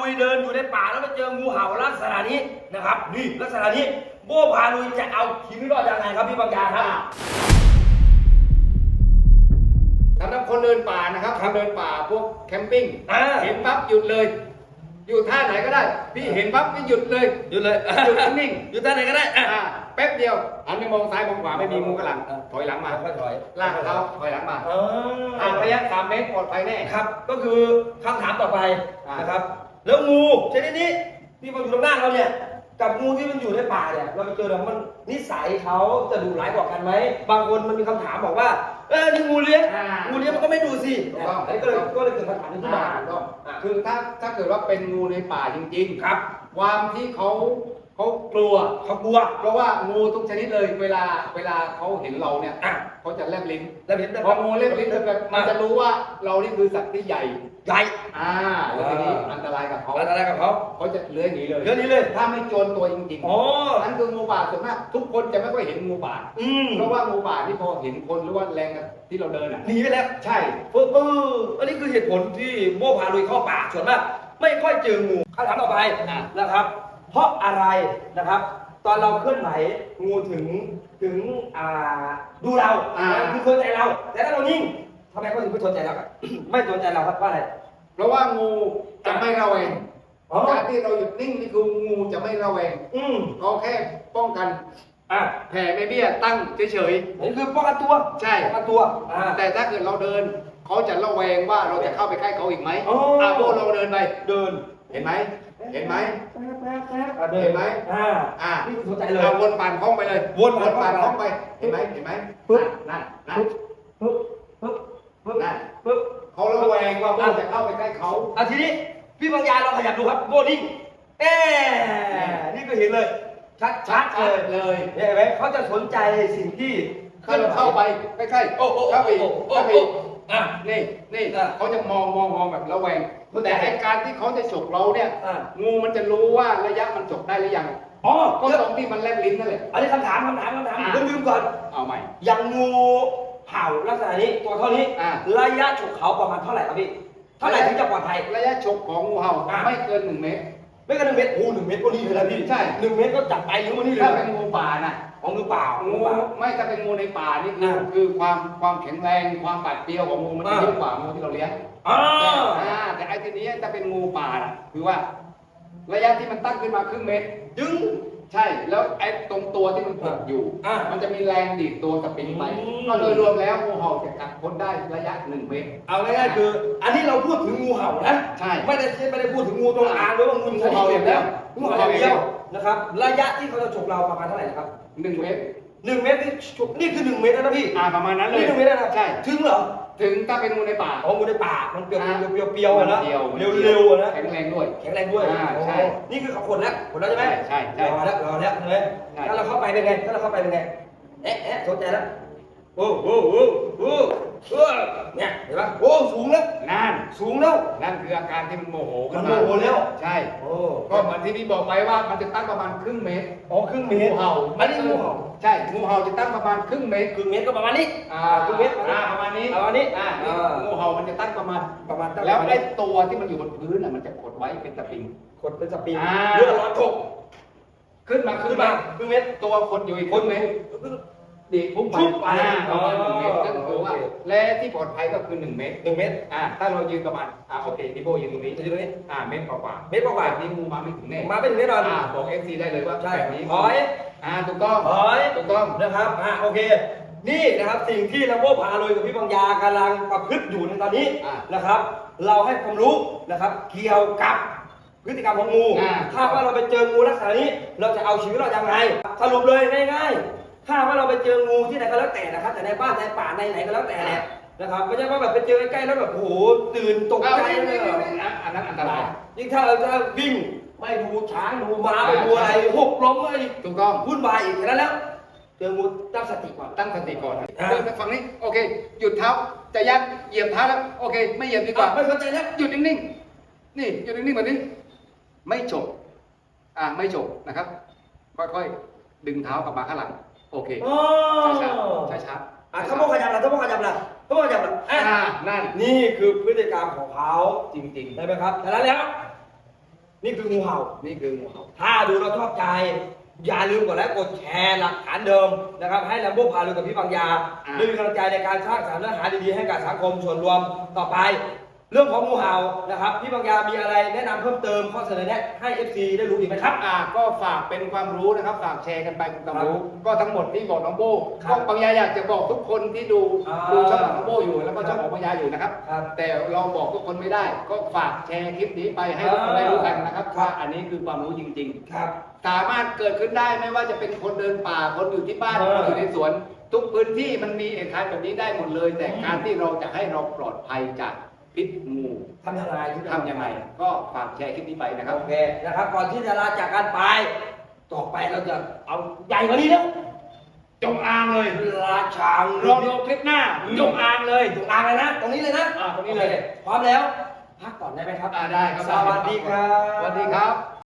ลุยเดินอยู่ในป่าแล้วไปเจองูเห่าลักษณะนี้นะครับ นี่ลักษณะนี้โบพาลุยจะเอาชีวิตรอดยังไงครับพี่บางยาครับสำหรับคนเดินป่านะครับครับคนเดินป่าพวกแคมปิ้งอ่าเห็นปั๊บหยุดเลย อยู่ท่าไหนก็ได้ พี่เห็นปั๊บพี่หยุดเลย หยุดเลยหยุดนิ่ง อยู่ท่าไหนก็ได้ๆอะ อ่าแป๊บเดียวหันไปมองซ้ายมองขวาไม่มีงูกระหลังอะถอยหลังมาค่อยๆถอย ลากเท้าถอยหลังมาอ๋อห่างระยะสามเมตรปลอดภัยแน่ ครับ ก็คือคำถามต่อไปอ่านนะครับ แล้วงูชนิดนี้ที่มันอยู่ตรงหน้าเราเนี่ย กับงูที่มันอยู่ในป่าเนี่ย เราไปเจอแล้วมันนิสัยเขาจะดุร้ายกว่ากันไหมบางคนมันมีคำถามบอกว่าเออนี่งูเลี้ยงอ่างูเลี้ยงมันก็ไม่ดูสิถูกต้อง อันนี้ก็เลยก็เลยเกิดคำถามนี้ขึ้นอ่ามาก็อะ คือถ้าถ้าเกิดว่าเป็นงูในป่าจริงๆ ครับ ความที่เขา เขากลัวเขากลัวเพราะว่างูทุกชนิดเลย เวลาเวลาเขาเห็นเราเนี่ยอะเขาจะแลบลิ้นแล้วเห็นแบบพองูเล็บลิ้นแบบมันจะรู้ว่าเรานี่คือสัตว์ที่ใหญ่ใหญ่อ่าแล้วทีนี้อันตรายกับเขาอะไรกับเขาเขาจะเลื้อยหนีเลยเรื่องนี้เลย ถ้าไม่โจรตัวจริงอ๋อๆนั่นคืองูป่าส่วนมากทุกคนจะไม่ค่อยเห็นงูป่าอืมเพราะว่างูป่าที่พอเห็นคนหรือว่าแรงที่เราเดินอะหนีไปแล้วใช่เออเอออันนี้คือเหตุผลที่โม่พาลุยเข้าป่าส่วนมากไม่ค่อยเจองูคำถามต่อไปอะนะครับ เพราะอะไรนะครับ ตอนเราเคลื่อนไหวงูถึงถึงอ่าดูเราอ่า คือสนใจเรา แต่ถ้าเรานิ่งทำไมเขาถึงไม่สนใจเราครับ ไม่สนใจเราครับว่าอะไร เพราะว่างูจะไม่ระแวงอ๋อ การที่เราหยุดนิ่งนี่คืองูจะไม่ระแวงอืมเขาแค่ป้องกันอะแผ่ไม่เบี้ยตั้งเฉย นี่คือป้องกันตัวใช่ ป้องกันตัวอ่า ๆแต่ถ้าเกิดเราเดินเขาจะระแวงว่าเราจะเข้าไปใกล้เขาอีกไหมอ๋ออ่อ่าโบเราเดินไป เดินเห็นไหม เห็นไหมอะเดินเห็นไหมอ่าอ่านี่คือสนใจเลยเราวนผ่านห้องไปเลยวนผ่านผ่านห้ห้อองงไปไปเห็นไหมเห็นไหมปึ๊บนั่นนั่นปึ๊บปึ๊บปึ๊บปึ๊บนั่นปึ๊บเขาระแวงว่าโบจะเข้าไปใกล้เขาอะทีนี้พี่บางยาเราขยับดูครับโบนิ่งเอ๊นี่ก็เห็นเลยชัดชัดๆเลยเลยเห็นไหมเขาจะสนใจสิ่งที่ถ้าเราเข้าไปใกล้ๆโอ้โอ้เข้าไปโอ้อีกโอ้เข้าไปโอ้อีกอะนี่นี่อะเขาจะมองมองมองแบบระแวงแต่ไอการที่เขาจะฉกเราเนี่ยอะงูมันจะรู้ว่าระยะมันฉกได้หรือยังอ๋อก็ตรงที่มันแลบลิ้นนั่นแหละ อันนี้คำถามคำถามคำถามอะ ผมลืมก่อนเอาใหม่ อย่างงูเห่าลักษณะนี้ตัวเท่านี้อะ ระยะฉกเขาประมาณเท่าไหร่ครับพี่เท่าไหร่ถึงจะปลอดภัย ระยะฉกของงูเห่าอะ ไม่เกินหนึ่งเมตร ไม่เกินหนึ่งเมตรโอ้หนึ่งเมตรก็นี่เลยนะพี่ใช่ หนึ่งเมตรก็จับไปหรือว่านี่เลยถ้าเป็นงูป่าน่ะ ของมือเปล่างูมือเปล่า ไม่ถ้าเป็นงูในป่านี่คืออะคือความความแข็งแรงความปาดเปรียวของงูมันจะอะเยอะกว่างูที่เราเลี้ยงอ่าอ่าแต่ไอ้ทีนี้ถ้าเป็นงูป่าน่ะคือว่า ระยะที่มันตั้งขึ้นมาครึ่งเมตรดึง ใช่แล้วไอ้ตรงตัวที่มันกดอยู่ อะมันจะมีแรงดีดตัวสปริงไปอืม ก็โดยรวมแล้วงูเห่าจะกัดพ้นได้ระยะหนึ่งเมตร เอาง่ายๆคือ อันนี้เราพูดถึงงูเห่านะใช่ไม่ได้ไม่ได้พูดถึงงูจงอางหรือว่างูชนิดอื่นแล้วงูเห่าอย่างเดียว นะครับ ระยะที่เขาจะฉกเราประมาณเท่าไหร่นะครับหนึ่งเมตรหนึ่งเมตรนี่ฉกนี่คือหนึ่งเมตรแล้วนะพี่อ่าประมาณนั้นเลยนี่หนึ่งเมตรแล้วนะใช่ ถึงเหรอถึงถ้าเป็นงูในป่าอ๋องูในป่ามันเปรียวอ่าเปรียวเปรียวๆอะนะเดียวเร็วๆอะนะแข็งแรงด้วย แข็งแรงด้วยอ่าใช่ โอ้นี่คือเขาขนแล้วขนแล้วใช่ไหมใช่ใช่ รอแล้วรอแล้วใช่ไหมใช่ถ้าเราเข้าไปเป็นไงถ้าเราเข้าไปเป็นไงเอ๊ะเอ๊ะสนใจแล้ว โอ้โหโอ้โหโอ้โหเนี่ยเห็นปะโอ้สูงแล้วนั่นสูงแล้วนั่นคืออาการที่มันโมโหขึ้นมันโมโหแล้ว ใช่โอ้ก็เหมือนที่พี่บอกไปว่ามันจะตั้งประมาณครึ่งเมตรอ๋อครึ่งเมตรงูเห่าอันนี้งูเห่าใช่งูเห่าจะตั้งประมาณครึ่งเมตร ครึ่งเมตรก็ประมาณนี้ อ่าครึ่งเมตรอ่าประมาณนี้ประมาณนี้อ่านี่อ่างูเห่ามันจะตั้งประมาณประมาณตั้งแล้วประมาณไอ้นี้ตัวที่มันอยู่บนพื้นน่ะมันจะกดไว้เป็นตะปิง กดเป็นสปริงอ่า เรือร้อนถก ขึ้นมาขึ้ขึ้นนมามาครึ่งเมตรตัวคนอยู่อีกคคนนเมเมตตร รดีพุ่งไปพุ่งไปอ่าประมาณหนึ่งเมตรอ๋อก็คือว่าโอเคและที่ปลอดภัยก็คือหนึ่งเมตรหนึ่งเมตรอ่าถ้าเรายืนประมาณอ่าโอเคพี่โบยืนตรงนี้จะอยู่ตรงนี้อ่าเมตรกว่าๆเมตรกว่าแบบนี้งูมาไม่ถึงแน่มาเป็นหนึ่งเมตรนอนอ่าบอกเอฟซีได้เลยว่าใช่แบบนี้ถอยอ่าถูกต้องถอยถูกต้องนะครับอะโอเคนี่นะครับสิ่งที่ลัมโบ้พาลุยกับพี่บางยากำลังประพฤติอยู่ในตอนนี้อะนะครับ เราให้ความรู้นะครับ เกี่ยวกับพฤติกรรมของงูอะถ้าว่าเราไปเจองูลักษณะนี้ เราจะเอาชีวิตเรายังไงสรุปเลยง่ายๆ ถ้าว่าเราไปเจองูที่ไหนก็แล้วแต่นะครับ แต่ในบ้านในป่าในไหนก็แล้วแต่เนี่ยนะครับไม่ใช่ว่าแบบไปเจอใกล้ๆแล้วแบบโอ้โหตื่นตกเอาใจนี่เลนี่ยนี่นี่อะอันนั้นอันตรายยิ่งถ้าเราจะวิ่งไม่ดูช้างดูม้าไปดูอะไรหกล้มอะไรถูกต้องวุ่นวายอีกแค่นั้นแล้วเจองูตั้งสติก่อนตั้งสติก่อนอะเดินไปฝั่งนี้โอเค หยุดเท้าจะยัดเหยียบเท้าแล้วโอเค ไม่เหยียบดีกว่าไม่สนใจแล้วหยุดนิ่งๆนี่หยุดนิ่งๆแบบนี้ ไม่ฉกอ่าไม่ฉกนะครับค่อยๆดึงเท้ากลับมาข้างหลัง โอเค อ๋อช้าๆช้าๆอะถ้าพวกขยับล่ะถ้าพวกขยับล่ะถ้าพวกขยับล่ะอะอ่านั่นนี่คือพฤติกรรมของเขาจริงได้ไหมครับฉะนั้นแล้ว นี่คืองูเห่า นี่คืองูเห่า ถ้าดูเราชอบใจ อย่าลืมกดไลค์กดแชร์หลักฐานเดิมนะครับ ให้แลมโบ้พาลุยกับพี่บางยาอ่า ด้วยมีกำลังใจในการสร้างสรรค์เนื้อหาดีๆให้กับสังคมส่วนรวมต่อไป เรื่องของงูเห่านะครับพี่บางยามีอะไรแนะนำเพิ่มเติมข้อเสนอแนะให้ FC ได้รู้อีกไหมครับ อ่าก็ฝากเป็นความรู้นะครับ ฝากแชร์กันไปเป็นความรู้ครับก็ทั้งหมดที่บอกน้องโบ้ครับก็ปัญญาอยากจะบอกทุกคนที่ดูอ่าดูช่องของน้องโบ้อยู่แล้วก็ช่องของปัญญาอยู่นะครับ ครับแต่เราบอกทุกคนไม่ได้ ก็ฝากแชร์คลิปนี้ไปให้ทุกคนได้รู้กันนะครับครับ ว่าอันนี้คือความรู้จริงครับๆสามารถเกิดขึ้นได้ไม่ว่าจะเป็นคนเดินป่าคนอยู่ที่บ้านเออคนอยู่ในสวน ทุกพื้นที่มันมีเหตุการณ์แบบนี้ได้หมดเลย แต่อืมการที่เราจะให้เราปลอดภัยจาก พิษงูทำยังไงทำยังไง ก็ฝากแชร์คลิปนี้ไปนะครับ โอเคนะครับ ก่อนที่จะลาจากกันไป ต่อไปเราจะเอาใหญ่กว่านี้แล้วจงอางเลยราชางรอดูคลิปหน้าจงอางเลยจงอางเลยนะ ตรงนี้เลยนะอ่าตรงนี้เลยโอคพร้อมแล้ว พักก่อนได้ไหมครับอ่าได้ครับ สวัสดีครับ สวัสดีครับ